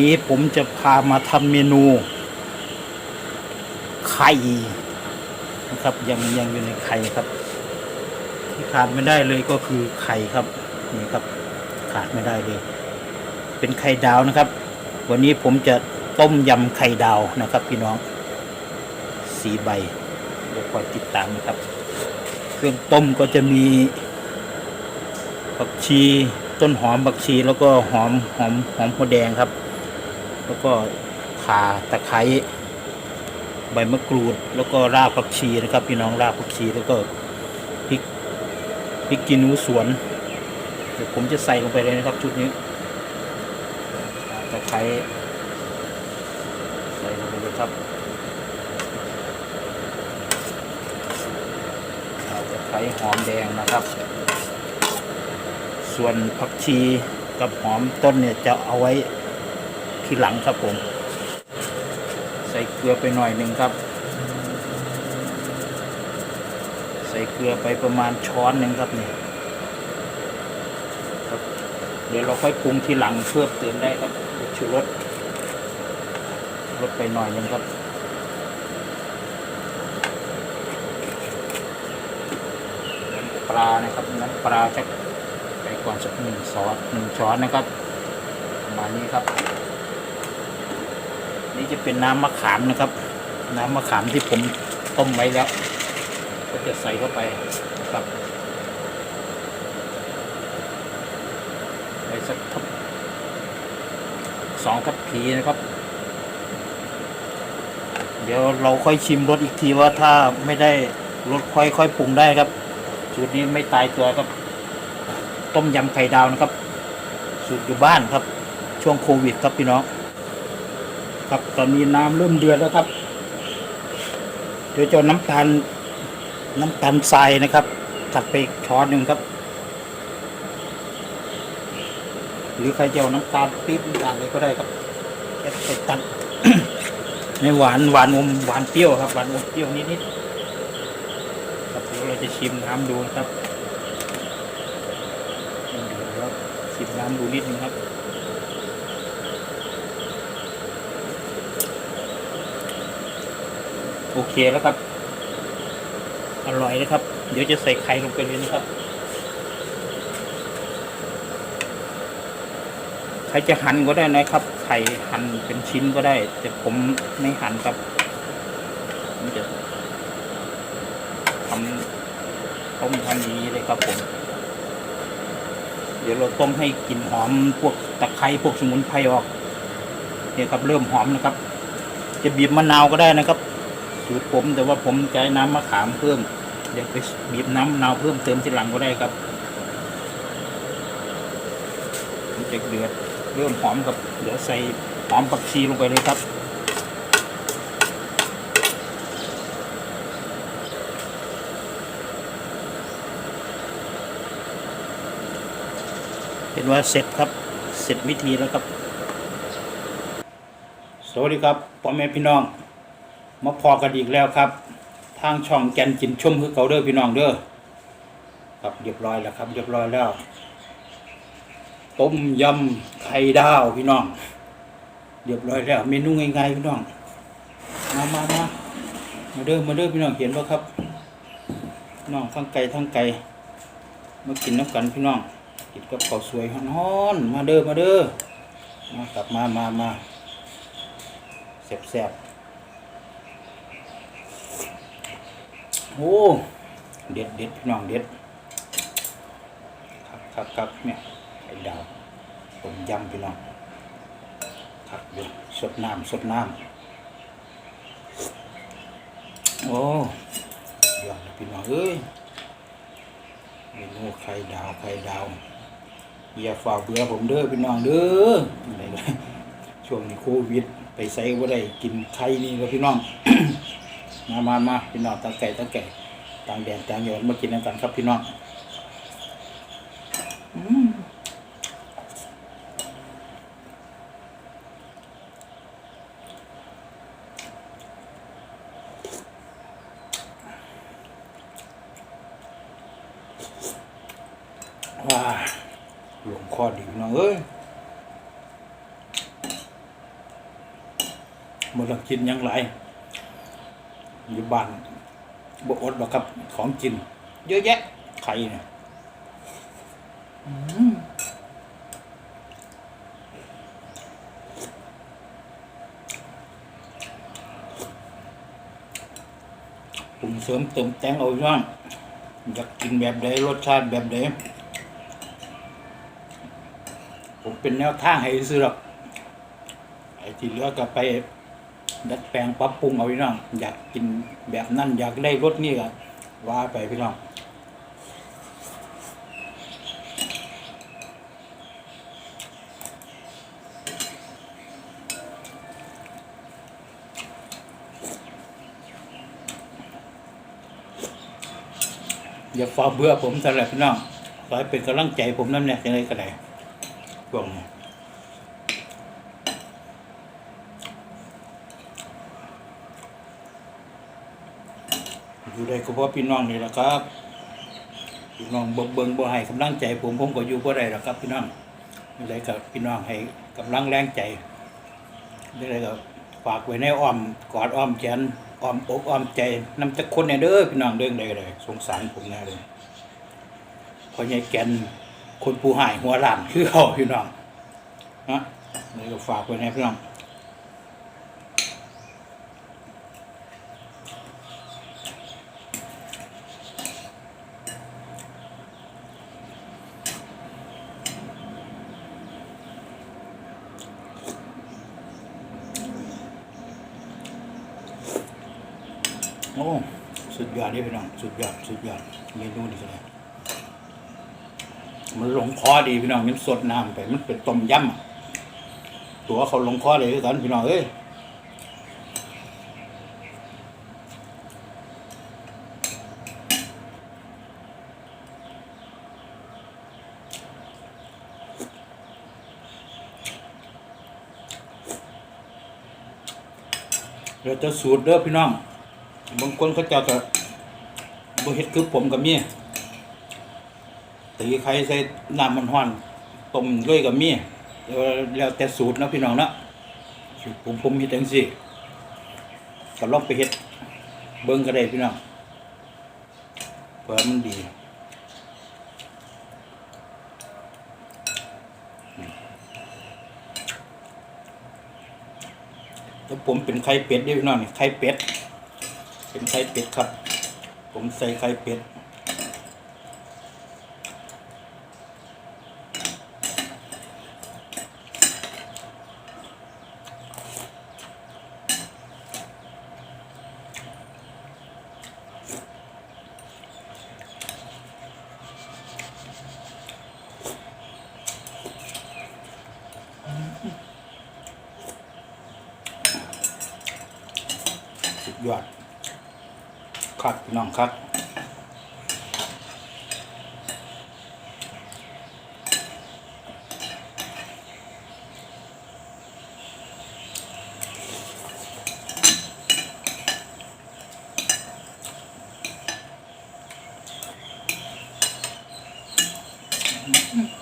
วันนี้ผมจะพามาทำเมนู ไข่นะครับยังยังอยู่ในไข่ครับ ที่ขาดไม่ได้เลยก็คือไข่ครับนี่ครับ ขาดไม่ได้เลย เป็นไข่ดาวนะครับ วันนี้ผมจะต้มยำไข่ดาวนะครับ พี่น้องสีใบเดี๋ยวคอยติดตามนะครับ เครื่องต้มก็จะมีผักชีต้นหอมผักชีแล้วก็หอมหอมหอมหัวแดงครับ แล้วก็ข่าตะไคร้ใบมะกรูด แล้วก็รากผักชีนะครับ พี่น้องรากผักชีแล้วก็พริกพริกกินูสวนเดี๋ยวผมจะใส่ลงไปเลยนะครับ ชุดนี้ตะไคร้ใส่ลงไปเลยครับตะไคร้หอมแดงนะครับ ส่วนผักชีกับหอมต้นเนี่ยจะเอาไว้ ทีหลังครับผม ใส่เกลือไปหน่อยหนึ่งครับ ใส่เกลือไปประมาณช้อนหนึ่งครับนี่ครับเดี๋ยวเราค่อยปรุงทีหลังเพิ่มเติมได้ครับชูรสลดไปหน่อยหนึงครับน้ำปลานะครับน้ำปลาจะไปก่อนสักหนึ่งซอสหนึ่งช้อนนะครับประมาณนี้ครับ นี่จะเป็นน้ำมะขามนะครับ น้ำมะขามที่ผมต้มไว้แล้ว ก็จะใส่เข้าไปครับไปสักทับสองทัพพีนะครับ เดี๋ยวเราค่อยชิมรสอีกทีว่าถ้าไม่ได้รสค่อยค่อยปรุงได้ครับสูตรนี้ไม่ตายตัวครับ ต้มยำไข่ดาวนะครับ สูตรอยู่บ้านครับ ช่วงโควิดครับพี่น้อง ครับตอนนี้น้ำเริ่มเดือดแล้วครับ เดี๋ยวจะเอน้ำตาลน้ำตาลทรายนะครับตัดไปช้อนหนึ่งครับ หรือใครจะเอาน้ำตาลปี๊บน้ำตาลอะไรก็ได้ครับแค่ไปตัดไม่หวานหวานอมหวานเปรี้ยวครับหวานอมเปรี้ยวนิดๆครับเดี๋ยวเราจะชิมน้ำดูนะครับเดี๋ยวชิมน้ำดูนิดนึงครับ โอ เคแล้วครับ อร่อยนะครับ เดี๋ยวจะใส่ไข่ลงไปเลยนะครับ ใครจะหั่นก็ได้นะครับ ไข่หั่นเป็นชิ้นก็ได้ แต่ผมไม่หั่นครับผมจะทำต้มทำนี้เลยครับผมเดี๋ยวเราต้มให้กลิ่นหอมพวกตะไคร้พวกสมุนไพรออก เนี่ยครับเริ่มหอมนะครับ จะบีบมะนาวก็ได้นะครับ สูตรผม แต่ว่าผมใช้น้ำมะขามเพิ่มเดี๋ยวไปบีบน้ำมะนาวเพิ่มเติมทีหลังก็ได้ครับมันจะเดือดเริ่มหอมกับเดี๋ยวใส่หอมผักชีลงไปเลยครับเห็นว่าเสร็จครับ เสร็จวิธีแล้วครับ สวัสดีครับพ่อแม่พี่น้อง มาพอกันอีกแล้วครับ ทางช่องแกนจินชมคือเกาเด้อพี่น้องเด้อครับเรียบร้อยแล้วครับเรียบร้อยแล้ว ต้มยำไข่ดาวพี่น้องเรียบร้อยแล้วเมนูง่ายๆพี่น้องมามามามาเด้อมาเด้อพี่น้องเห็นป่ะครับพี่น้องทั้งไก่ทั้งไก่มากินน้ำกันพี่น้องกินกับข้าวสวยฮ้อนๆมาเด้อมาเด้อมากลับมามามาแซ่บๆ โอ้เด็ดเด็ดพี่น้องเด็ด ครับครับครับเนี่ยไข่ดาวต้มยำพี่น้องครับเดี๋ยวสดน้ำสดน้ำโอ้ยอดพี่น้องเอ้ยเมนูไข่ดาวไข่ดาวอย่าฝ่าเบื่อผมเด้อพี่น้องเด้ออะไรนะช่วงนี้โควิด ไปใส่ว่าได้กินไข่นี่แล้วพี่น้อง มามามาพี่น้องตาไก่ตาไก่ต่างแดนต่างแดนมากินกันครับพี่น้องว้าหลวงคอดีน้องเอ้ยบ่ต้องกินยังหล อยู่บ้านบ่อดหรอกครับของกิน เยอะแยะไข่เนี่ยอืมปรุงเสริมเติมแต่งเอาย่างอยากกินแบบใดรสชาติแบบใดผมเป็นแนวทางให้ซื้อหรอกไอ้ที่เหลือก็ไป ดัดแปลงปรับปรุงเอาพี่น้อง อยากกินแบบนั้นอยากได้รสนี่ก็ว่าไปพี่น้องอย่าฟ้าเบื่อผมสำหรับพี่น้องขอให้เป็นกำลังใจผมนั่นเนี่ยยังไงก็ได้พวก อยู่ได้ก็เพราะพี่น้องนี่แหละครับพี่น้องเบิ่งเบิ่งบ่ให้กำลังใจ ผมผมก็อยู่บ่ได้หรอกครับ พี่น้องอะไรกับพี่น้องให้กำลังแรงใจอะไรก็ฝากไว้ในอ้อมกอดอ้อมแขนอ้อมอกอ้อมใจนำจักคนเนี่ยเด้อพี่น้องเด้งใดก็เลยสงสารผมแน่เลยพอใหญ่แกนคนผู้หายหัวหลานคือเขาพี่น้องนะเลยก็ฝากไว้ในพี่น้อง อ้สุดยอดนี่พี่น้องสุดยอดสุดยอดเมนูนี้ก็เลยมันหลงคอดีพี่น้องมันสดน้ำไป มันเป็นต้มยำตัวเขาหลงคอเลยคือกันพี่น้องเอ้ยเราจะสูตรเด้อพี่น้อง บางคนเขาเจะก็บ่เฮ็ดคือผมกับเมียตีไข่ใส่น้ำมันห้อนต้มเลยกับเมียแล้วแต่สูตรนะพี่น้องนะสูตรผมผมเฮ็ดจังซี่ก็ลองไปเฮ็ดเบิ่งก็ได้พี่น้องเพื่อมันดีแล้วผมเป็นไข่เป็ดด้วยพี่น้องนี่ไข่เป็ด เป็นไข่เป็ดครับ ผมใส่ไข่เป็ดยอด ครับพี่น้องครับ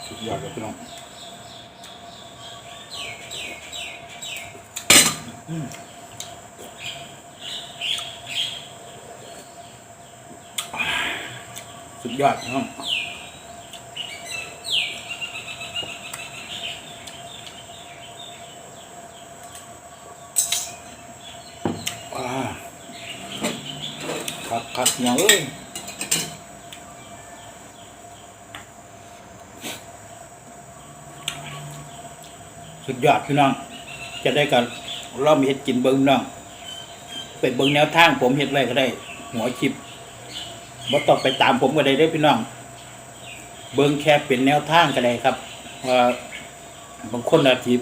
สุดยอดเลยพี่น้องอืม สุดยอดพี่น้องอ่าครับครับอย่างเอ้ยสุดยอดพี่น้อง จะได้กันเรามีเห็ดกินเบิ้งน้องเป็นเบิ้งแนวทางผมเห็ดอะไรก็ได้ หัวคลิป บ่ต้องไปตามผมก็ได้เด้อพี่น้อง เบิ้งแค่เป็นแนวทางก็ได้ครับว่าบางคนอาจจะ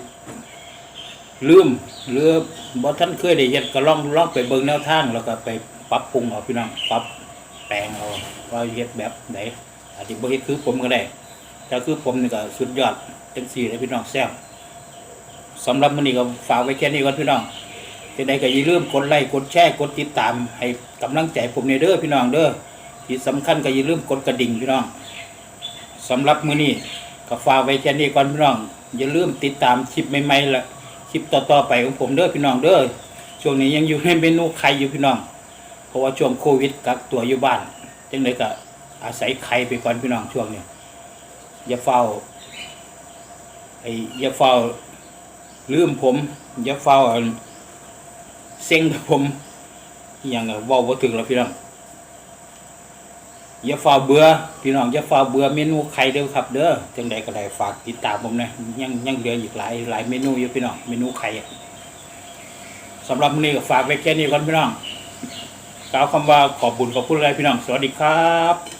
ลืมหรือบ่ท่านเคยได้เห็ดก็ลองลองไปเบิ้งแนวทางแล้วก็ไปปรับปรุงเอาพี่น้องปรับแปลงเอาว่าเฮ็ดแบบไหนอาจจะบ่เฮ็ดคือผมก็ได้แต่คือผมนี่ก็สุดยอดจังซี่เลยพี่น้องแซ่บสำหรับมื้อนี้ก็ฝากไว้แค่นี้ก่อนพี่น้องจะได้ก็อย่าลืมกดไลค์กดแชร์กดติดตามให้กำลังใจผมในเด้อพี่น้องเด้อ ที่สำคัญก็อย่าลืมกดกระดิ่งพี่น้องสำหรับมื้อนี้ก็ฝากไว้แค่นี้ก่อนพี่น้อง อย่าลืมติดตามคลิปใหม่ๆละคลิปต่อๆไปของผมเด้อพี่น้องเด้อช่วงนี้ยังอยู่ในเมนูไข่อยู่พี่น้อง เพราะว่าช่วงโควิดกักตัวอยู่บ้านจังเลยก็อาศัยไข่ไปก่อนพี่น้องช่วงนี้อย่าเฝ้าไอ้อย่าเฝ้าลืมผม อย่าเฝ้าเซ็งผมอย่างเว้าบ่ถึงแล้วพี่น้อง อย่าฝ้าเบื่อพี่น้องอย่าฝ้าเบื่อเมนูไข่เด้อครับ เด้อจังใดก็ได้ฝากติดตามผมนะยังยังเหลืออีกหลายหลายเมนูอยู่พี่น้องเมนูไข่สำหรับมื้อนี้ก็ฝากไว้แค่นี้ก่อนพี่น้องกล่าวคำว่าขอบบุญขอบคุณอะไรพี่น้องสวัสดีครับ